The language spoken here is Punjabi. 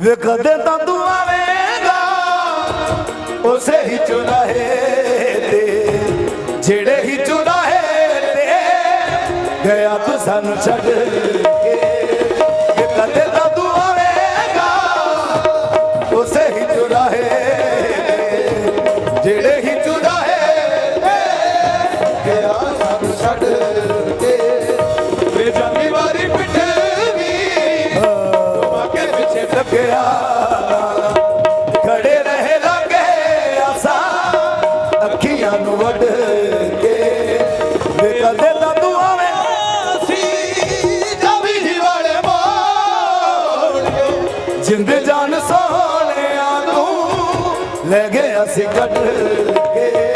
ਵੇ ਕਦੇ ਤਾਂ ਤੂੰ ਆਵੇਂਗਾ ਉਸੇ ਹੀ ਚੁਰਾਹੇ ਤੇ, ਜਿਹੜੇ ਹੀ ਚੁਰਾਹੇ ਤੇ, ਗਿਆ ਤੂੰ ਸਾਨੂੰ ਛੱਡ ਕੇ। ਵੇ ਕਦੇ ਤਾਂ ਤੂੰ ਆਵੇਂਗਾ ਉਸੇ ਹੀ ਚੁਰਾਹੇ ਤੇ, ਜਿਹੜੇ ਪਿੱਛੇ ਖੜੇ ਰਹੇ ਲਾਗੇ ਆਸਾ, ਅੱਖੀਆਂ ਨੂੰ ਵੱਢ ਕੇ। ਵੇ ਕਦੇ ਤਾਂ ਤੂੰ ਆਵੇਂ। ਸੀ ਜਾਵੀ ਜੀ ਵਾਲੇ ਮੋੜ ਜਿੰਦ ਜਾਨ ਸੋਹਣਿਆ ਤੂੰ ਲੈ ਗਏ ਅਸੀਂ ਕੱਢ ਕੇ।